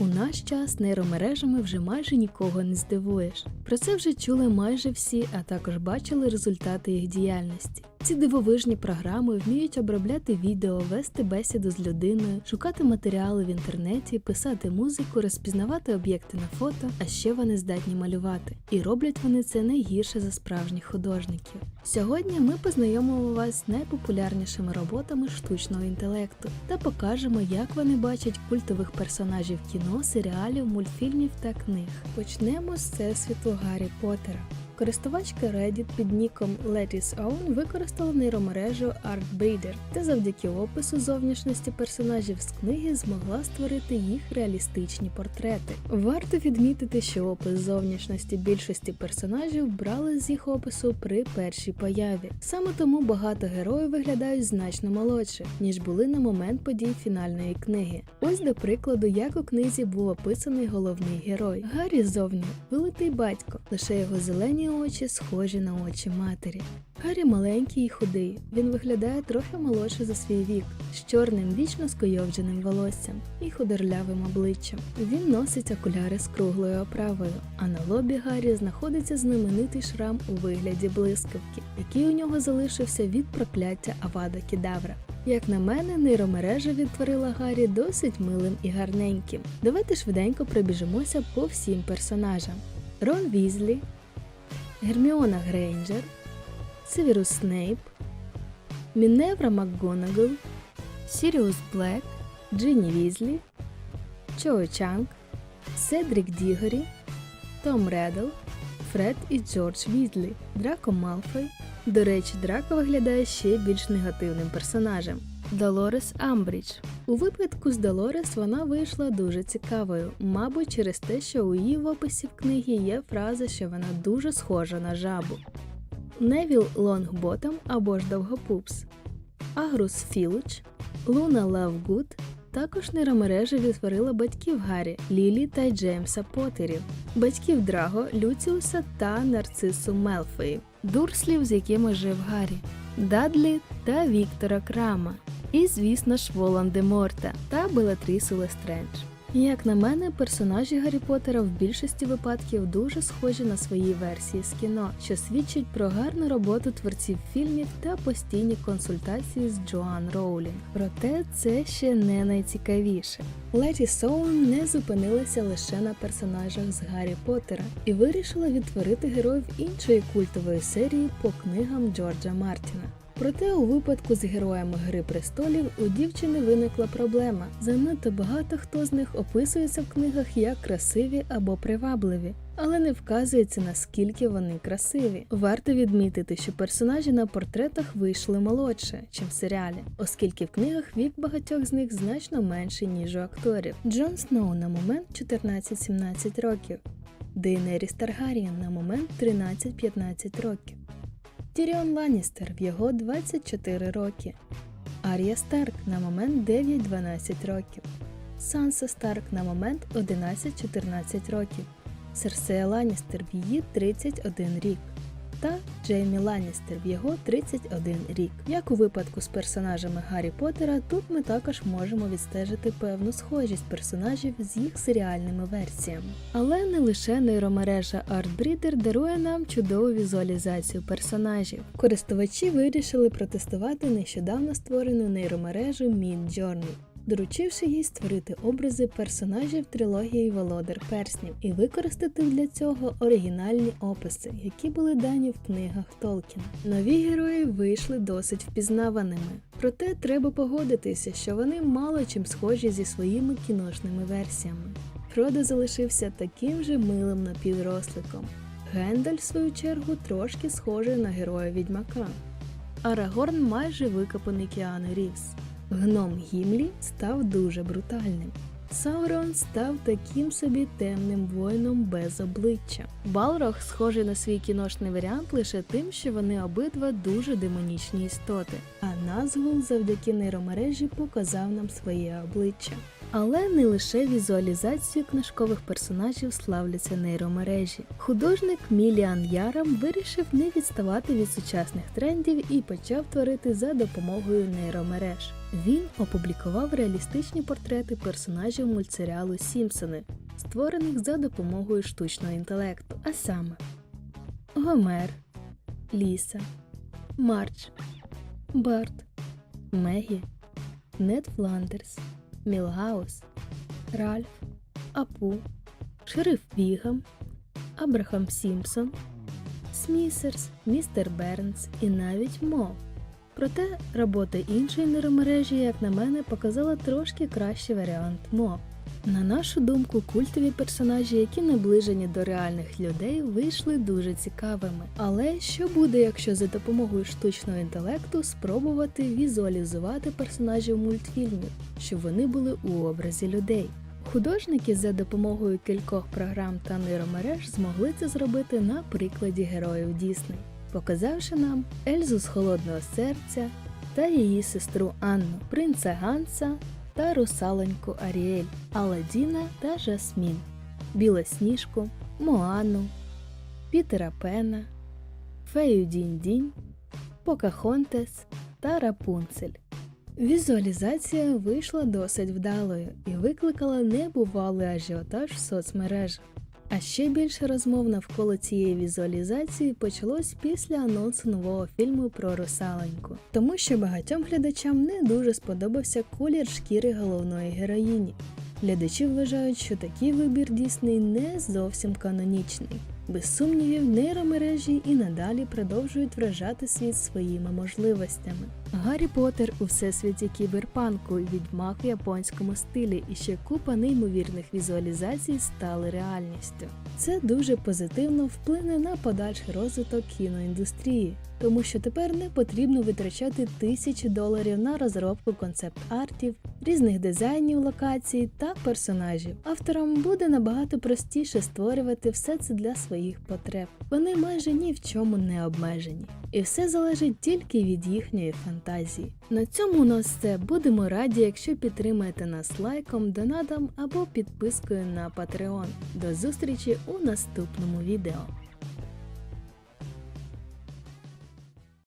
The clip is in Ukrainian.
У наш час нейромережами вже майже нікого не здивуєш. Про це вже чули майже всі, а також бачили результати їх діяльності. Ці дивовижні програми вміють обробляти відео, вести бесіду з людиною, шукати матеріали в інтернеті, писати музику, розпізнавати об'єкти на фото, а ще вони здатні малювати. І роблять вони це не гірше за справжніх художників. Сьогодні ми познайомимо вас з найпопулярнішими роботами штучного інтелекту та покажемо, як вони бачать культових персонажів кіно, серіалів, мультфільмів та книг. Почнемо з всесвіту Гаррі Поттера. Користувачка Reddit під ніком Letty's Own використала нейромережу ArtBreeder та завдяки опису зовнішності персонажів з книги змогла створити їх реалістичні портрети. Варто відмітити, що опис зовнішності більшості персонажів брали з їх опису при першій появі. Саме тому багато героїв виглядають значно молодше, ніж були на момент подій фінальної книги. Ось до прикладу, як у книзі був описаний головний герой. Гаррі зовні вилитий батько, лише його зелені очі схожі на очі матері. Гаррі маленький і худий. Він виглядає трохи молодше за свій вік, з чорним вічно скойовдженим волоссям і худорлявим обличчям. Він носить окуляри з круглою оправою, а на лобі Гаррі знаходиться знаменитий шрам у вигляді блискавки, який у нього залишився від прокляття Авада Кедавра. Як на мене, нейромережа відтворила Гаррі досить милим і гарненьким. Давайте швиденько пробіжимося по всім персонажам: Рон Візлі, Герміона Грейнджер, Северус Снейп, Міневра МакГонагал, Сіріус Блек, Джинні Візлі, Чо Чанг, Седрік Дігорі, Том Реддл, Фред і Джордж Візлі, Драко Малфой. До речі, Драко виглядає ще більш негативним персонажем. Долорес Амбрідж. У випадку з Долорес вона вийшла дуже цікавою, мабуть, через те, що у її в описі в книгі є фраза, що вона дуже схожа на жабу. Невіл Лонгботом або ж Довгопупс, Агрус Філуч, Луна Лавгуд. Також нейромережа відтворила батьків Гаррі, Лілі та Джеймса Поттерів, батьків Драго, Люціуса та Нарцису Мелфої, дурслів, з якими жив Гаррі, Дадлі та Віктора Крама, і, звісно ж, Волан-де-Морта та Белатрісу Лестрендж. Як на мене, персонажі Гаррі Поттера в більшості випадків дуже схожі на свої версії з кіно, що свідчить про гарну роботу творців фільмів та постійні консультації з Джоан Роулінг. Проте це ще не найцікавіше. Леті Соун не зупинилася лише на персонажах з Гаррі Поттера і вирішила відтворити героїв іншої культової серії по книгам Джорджа Мартіна. Проте у випадку з героями Гри престолів у дівчини виникла проблема. Занадто багато хто з них описується в книгах як красиві або привабливі, але не вказується наскільки вони красиві. Варто відмітити, що персонажі на портретах вийшли молодше, чим в серіалі, оскільки в книгах вік багатьох з них значно менший, ніж у акторів. Джон Сноу на момент 14-17 років, Дейнеріс Таргарієн на момент 13-15 років. Тіріон Ланністер в його 24 роки, Арія Старк на момент 9-12 років, Санса Старк на момент 11-14 років, Серсея Ланністер в її 31 рік та Джеймі Ланністер в його 31 рік. Як у випадку з персонажами Гаррі Поттера, тут ми також можемо відстежити певну схожість персонажів з їх серіальними версіями. Але не лише нейромережа ArtBreeder дарує нам чудову візуалізацію персонажів. Користувачі вирішили протестувати нещодавно створену нейромережу Midjourney доручивши їй створити образи персонажів трилогії Володар Перснів і використати для цього оригінальні описи, які були дані в книгах Толкіна. Нові герої вийшли досить впізнаваними, проте треба погодитися, що вони мало чим схожі зі своїми кіношними версіями. Фродо залишився таким же милим напівросликом. Гендаль, в свою чергу, трошки схожий на героя відьмака. Арагорн майже викопаний Кіану Рівз. Гном Гімлі став дуже брутальним. Саурон став таким собі темним воїном без обличчя. Балрог схожий на свій кіношний варіант лише тим, що вони обидва дуже демонічні істоти, а Назгул завдяки нейромережі показав нам своє обличчя. Але не лише візуалізацією книжкових персонажів славляться нейромережі. Художник Міліан Ярам вирішив не відставати від сучасних трендів і почав творити за допомогою нейромереж. Він опублікував реалістичні портрети персонажів мультсеріалу Сімпсони, створених за допомогою штучного інтелекту, а саме Гомер, Ліса, Мардж, Барт, Мегі, Нед Фландерс, Мілгаус, Ральф, Апу, Шериф Вігам, Абрахам Сімпсон, Смісерс, Містер Бернс і навіть Мо. Проте робота іншої нейромережі, як на мене, показала трошки кращий варіант Мо. На нашу думку, культові персонажі, які наближені до реальних людей, вийшли дуже цікавими. Але що буде, якщо за допомогою штучного інтелекту спробувати візуалізувати персонажів мультфільмів, щоб вони були у образі людей? Художники за допомогою кількох програм та нейромереж змогли це зробити на прикладі героїв Дісней, показавши нам Ельзу з холодного серця та її сестру Анну, принца Ганса та русалоньку Аріель, Аладдіна та Жасмін, Білосніжку, Моану, Пітера Пена, Фею Дінь-Дінь, Покахонтес та Рапунцель. Візуалізація вийшла досить вдалою і викликала небувалий ажіотаж в соцмережах. А ще більше розмов навколо цієї візуалізації почалось після анонсу нового фільму про русалоньку, тому що багатьом глядачам не дуже сподобався колір шкіри головної героїні. Глядачі вважають, що такий вибір Дісней не зовсім канонічний. Без сумнівів, нейромережі і надалі продовжують вражати світ своїми можливостями. Гаррі Поттер у всесвіті кіберпанку, відьмак в японському стилі і ще купа неймовірних візуалізацій стали реальністю. Це дуже позитивно вплине на подальший розвиток кіноіндустрії, тому що тепер не потрібно витрачати тисячі доларів на розробку концепт-артів, різних дизайнів локацій та персонажів. Авторам буде набагато простіше створювати все це для своїх потреб. Вони майже ні в чому не обмежені, і все залежить тільки від їхньої фантазії. На цьому у нас все. Будемо раді, якщо підтримаєте нас лайком, донатом або підпискою на Patreon. До зустрічі у наступному відео.